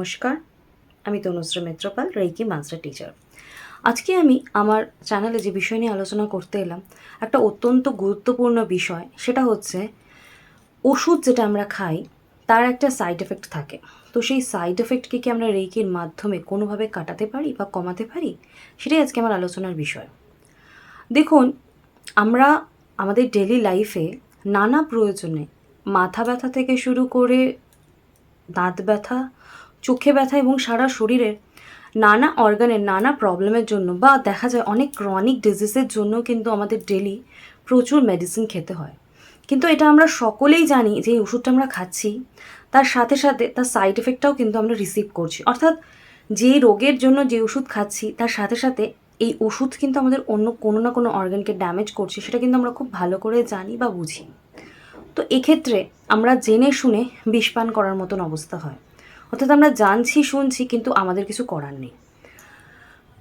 নমস্কার। আমি Tanushree Mitrapal, reiki master teacher. আজকে আমি আমার চ্যানেলে যে বিষয় নিয়ে আলোচনা করতে এলাম, একটা অত্যন্ত গুরুত্বপূর্ণ বিষয়, সেটা হচ্ছে ওষুধ যেটা আমরা খাই, তার একটা সাইড এফেক্ট থাকে। তো সেই সাইড এফেক্টকে কি আমরা রেইকির মাধ্যমে কোনোভাবে কাটাতে পারি বা কমাতে পারি, সেটাই আজকে আমার আলোচনার বিষয়। দেখুন, আমরা আমাদের ডেলি লাইফে নানা প্রয়োজনে মাথা ব্যথা থেকে শুরু করে দাঁত ব্যথা চোখে ব্যথা এবং সারা শরীরের নানা অর্গানের নানা প্রবলেমের জন্য বা দেখা যায় অনেক ক্রনিক ডিজিজের জন্য কিন্তু আমাদের ডেলি প্রচুর মেডিসিন খেতে হয়। কিন্তু এটা আমরা সকলেই জানি যে এই ওষুধটা আমরা খাচ্ছি, তার সাথে সাথে তার সাইড এফেক্টটাও কিন্তু আমরা রিসিভ করছি। অর্থাৎ যে রোগের জন্য যে ওষুধ খাচ্ছি, তার সাথে সাথে এই ওষুধ কিন্তু আমাদের অন্য কোনো না কোনো অর্গানকে ড্যামেজ করছে, সেটা কিন্তু আমরা খুব ভালো করে জানি বা বুঝি। তো এক্ষেত্রে আমরা জেনে শুনে বিষপান করার মতন অবস্থা হয়। অর্থাৎ আমরা জানছি, শুনছি, কিন্তু আমাদের কিছু করার নেই।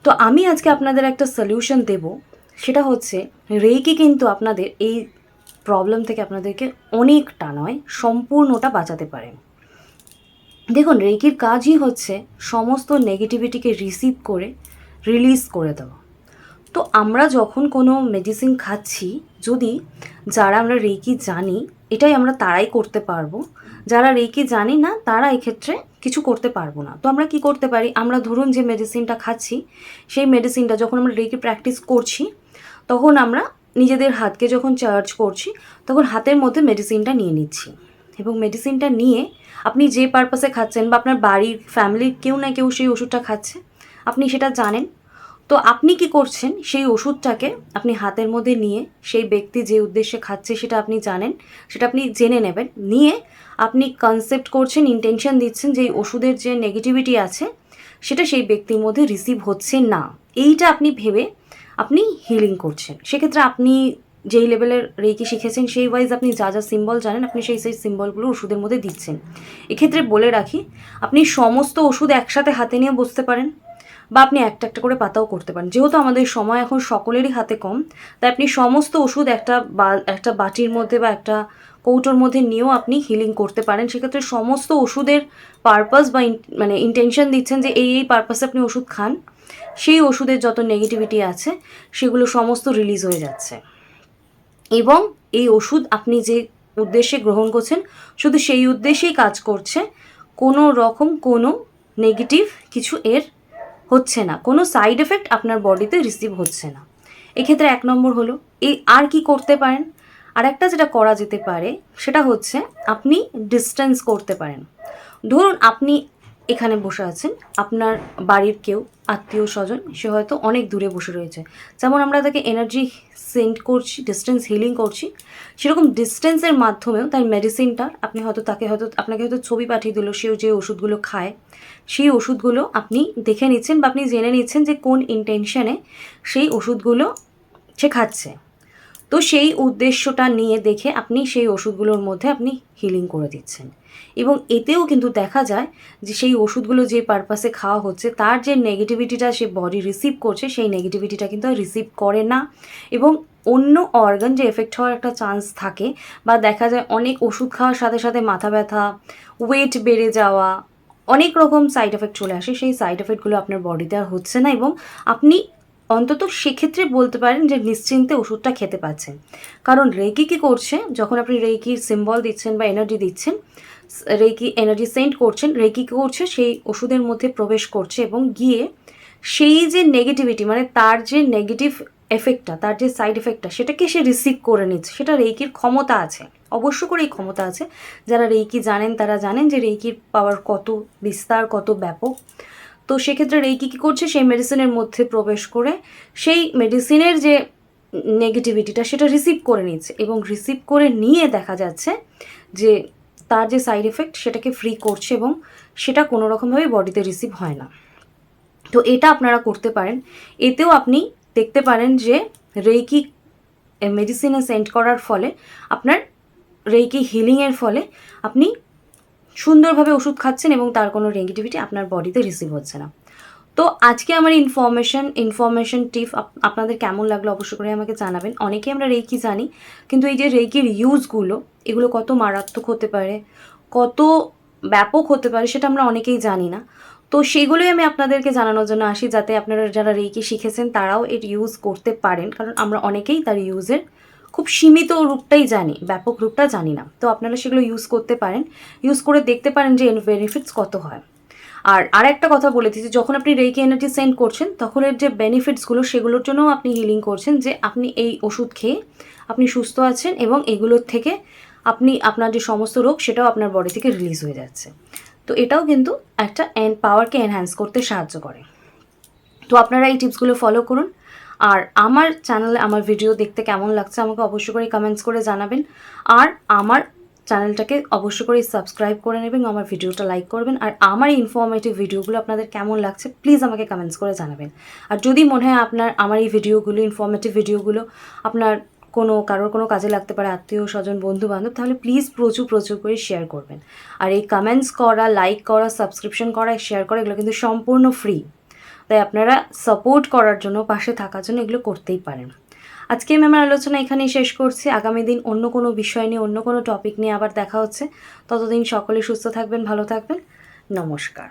তো আমি আজকে আপনাদের একটা সলিউশন দেব। সেটা হচ্ছে রেইকি কিন্তু আপনাদের এই প্রবলেম থেকে আপনাদেরকে অনেকটা নয়, সম্পূর্ণটা বাঁচাতে পারে। দেখুন রেইকির কাজই হচ্ছে সমস্ত নেগেটিভিটিকে রিসিভ করে রিলিজ করে দেওয়া। তো আমরা যখন কোনো মেডিসিন খাচ্ছি, যদি যারা আমরা রেইকি জানি, এটাই আমরা তারাই করতে পারব। যারা রেইকি জানি না, তারা এক্ষেত্রে কিছু করতে পারব না। তো আমরা কি করতে পারি? আমরা ধরুন যে মেডিসিনটা খাচ্ছি, সেই মেডিসিনটা যখন আমরা রেইকি প্র্যাকটিস করছি, তখন আমরা নিজেদের হাতকে যখন চার্জ করছি, তখন হাতের মধ্যে মেডিসিনটা নিয়ে নিচ্ছি। এবং মেডিসিনটা নিয়ে আপনি যে পারপাসে খাচ্ছেন বা আপনার বাড়ির ফ্যামিলির কেউ না কেউ সেই ওষুধটা খাচ্ছে, আপনি সেটা জানেন। তো আপনি কি করছেন? সেই ওষুধটাকে আপনি হাতের মধ্যে নিয়ে সেই ব্যক্তি যে উদ্দেশ্যে খাচ্ছে সেটা আপনি জানেন, সেটা আপনি জেনে নেবেন। নিয়ে আপনি কনসেপ্ট করছেন ইন্টেনশন দিচ্ছেন যে ওষুধের যে নেগেটিভিটি আছে, সেটা সেই ব্যক্তির মধ্যে রিসিভ হচ্ছে না। এইটা আপনি ভেবে আপনি হিলিং করছেন। সেক্ষেত্রে আপনি যেই লেভেলের রেকি শিখেছেন, সেই ওয়াইজ আপনি যা যা সিম্বল জানেন, আপনি সেই সেই সিম্বলগুলো ওষুধের মধ্যে দিচ্ছেন। এক্ষেত্রে বলে রাখি, আপনি সমস্ত ওষুধ একসাথে হাতে নিয়ে বসতে পারেন। বা আপনি একটা একটা করে পাতাও করতে পারেন। যেহেতু আমাদের সময় এখন সকলেরই হাতে কম, তাই আপনি সমস্ত ওষুধ একটা বা, একটা বাটির মধ্যে বা একটা কৌটোর মধ্যে নিয়েও আপনি হিলিং করতে পারেন। সেক্ষেত্রে সমস্ত ওষুধের পারপাস বা মানে ইন্টেনশন দিচ্ছেন যে এই এই পারপাসে আপনি ওষুধ খান, সেই ওষুধের যত নেগেটিভিটি আছে, সেগুলো সমস্ত রিলিজ হয়ে যাচ্ছে। এবং এই ওষুধ আপনি যে উদ্দেশ্যে গ্রহণ করছেন, শুধু সেই উদ্দেশ্যেই কাজ করছে, কোনো রকম কোনো নেগেটিভ কিছু এর হচ্ছে না। কোনো সাইড এফেক্ট আপনার বডিতে রিসিভ হচ্ছে না। এক্ষেত্রে এক নম্বর হলো, এই আর কি করতে পারেন? আর একটা যেটা করা যেতে পারে, সেটা হচ্ছে আপনি ডিস্টেন্স করতে পারেন। ধরুন আপনি এখানে বসে আছেন। আপনার বাড়ির কেউ, আত্মীয় স্বজন, সে হয়তো অনেক দূরে বসে রয়েছে। যেমন আমরা তাকে এনার্জি সেন্ড করছি ডিস্টেন্স হিলিং করছি। সেরকম ডিস্টেন্সের মাধ্যমেও তার মেডিসিনটা আপনি হয়তো তাকে হয়তো, আপনাকে হয়তো ছবি পাঠিয়ে দিল, সেও যে ওষুধগুলো খায়, সেই ওষুধগুলো আপনি দেখে নিচ্ছেন বা আপনি জেনে নিচ্ছেন যে কোন ইন্টেনশনে সেই ওষুধগুলো সে খাচ্ছে। তো সেই উদ্দেশ্যটা নিয়ে দেখে আপনি সেই ওষুধগুলোর মধ্যে আপনি হিলিং করে দিচ্ছেন। এবং এতেও কিন্তু দেখা যায় যে সেই ওষুধগুলো যে পারপাসে খাওয়া হচ্ছে, তার যে নেগেটিভিটিটা সে বডি রিসিভ করছে, সেই নেগেটিভিটিটা কিন্তু রিসিভ করে না। এবং অন্য অর্গান যে এফেক্ট হওয়ার একটা চান্স থাকে বা দেখা যায় অনেক ওষুধ খাওয়ার সাথে সাথে মাথা ব্যথা ওয়েট বেড়ে যাওয়া, অনেক রকম সাইড এফেক্ট চলে আসে, সেই সাইড এফেক্টগুলো আপনার বডিতে আর হচ্ছে না এবং আপনি অন্তত সেক্ষেত্রে বলতে পারেন যে নিশ্চিন্তে ওষুধটা খেতে পাচ্ছেন। কারণ রেকি কী করছে? যখন আপনি রেকির সিম্বল দিচ্ছেন বা এনার্জি দিচ্ছেন রেকি এনার্জি সেন্ড করছেন, রেকি কী করছে, সেই ওষুধের মধ্যে প্রবেশ করছে এবং গিয়ে সেই যে নেগেটিভিটি মানে তার যে নেগেটিভ এফেক্টটা তার যে সাইড এফেক্টটা সেটাকে সে রিসিভ করে নিচ্ছে। সেটা রেইকির ক্ষমতা আছে। অবশ্য করে এই ক্ষমতা আছে। যারা রেইকি জানেন, তারা জানেন যে রেইকির পাওয়ার কত বিস্তার, কত ব্যাপক। তো সেক্ষেত্রে রেইকি কী করছে? সেই মেডিসিনের মধ্যে প্রবেশ করে সেই মেডিসিনের যে নেগেটিভিটিটা সেটা রিসিভ করে নিচ্ছে এবং রিসিভ করে নিয়ে দেখা যাচ্ছে যে তার যে সাইড এফেক্ট সেটাকে ফ্রি করছে এবং সেটা কোনো রকমভাবে বডিতে রিসিভ হয় না। তো এটা আপনারা করতে পারেন। এতেও আপনি দেখতে পারেন যে রেইকি মেডিসিনে সেন্ড করার ফলে, আপনার রেইকি হিলিংয়ের ফলে আপনি সুন্দরভাবে ওষুধ খাচ্ছেন এবং তার কোনো নেগেটিভিটি আপনার বডিতে রিসিভ হচ্ছে না। তো আজকে আমার ইনফরমেশন ইনফরমেশন টিপ আপনাদের কেমন লাগল অবশ্য করে আমাকে জানাবেন। অনেকে আমরা রেইকি জানি, কিন্তু এই যে রেইকির ইউজগুলো এগুলো কত মারাত্মক হতে পারে, কত ব্যাপক হতে পারে সেটা আমরা অনেকেই জানি না। তো সেগুলোই আমি আপনাদেরকে জানানোর জন্য আসি, যাতে আপনারা যারা রেকি শিখেছেন তারাও এর ইউজ করতে পারেন, কারণ আমরা অনেকেই তার ইউজের খুব সীমিত রূপটাই জানি, ব্যাপক রূপটা জানি না। তো আপনারা সেগুলো ইউজ করতে পারেন। ইউজ করে দেখতে পারেন যে এর বেনিফিটস কত হয়। আর আর একটা কথা বলে দিচ্ছি যখন আপনি রেকি এনার্জি সেন্ড করছেন, তখন এর যে বেনিফিটসগুলো সেগুলোর জন্যও আপনি হিলিং করছেন যে আপনি এই ওষুধ খেয়ে আপনি সুস্থ আছেন এবং এগুলোর থেকে আপনি আপনার যে সমস্ত রোগ, সেটাও আপনার বডি থেকে রিলিজ হয়ে যাচ্ছে। তো এটাও কিন্তু একটা এন পাওয়ারকে এনহ্যান্স করতে সাহায্য করে। তো আপনারা এই টিপসগুলো ফলো করুন। আর আমার চ্যানেলে আমার ভিডিও দেখতে কেমন লাগছে, আমাকে অবশ্যই করে কমেন্টস করে জানাবেন। আর আমার চ্যানেলটাকে অবশ্যই করে সাবস্ক্রাইব করে নেবেন, আমার ভিডিওটা লাইক করবেন, আর আমার ইনফরমেটিভ ভিডিওগুলো আপনাদের কেমন লাগছে প্লিজ আমাকে কমেন্টস করে জানাবেন। আর যদি মনে হয় আপনার, আমার এই ভিডিওগুলো ইনফরমেটিভ ভিডিওগুলো আপনার কোনো, কারোর কোনো কাজে লাগতে পারে, আত্মীয়, স্বজন বন্ধু বান্ধব তাহলে প্লিজ প্রচুর প্রচুর করে শেয়ার করবেন। আর এই কমেন্টস করা লাইক করা সাবস্ক্রিপশন করা শেয়ার করা, এগুলো কিন্তু সম্পূর্ণ ফ্রি তাই আপনারা সাপোর্ট করার জন্য, পাশে থাকার জন্য এগুলো করতেই পারেন। আজকে আমি আমার আলোচনা এখানেই শেষ করছি। আগামী দিন অন্য কোনো বিষয় নিয়ে, অন্য কোনো টপিক নিয়ে আবার দেখা হচ্ছে। ততদিন সকলে সুস্থ থাকবেন, ভালো থাকবেন। নমস্কার।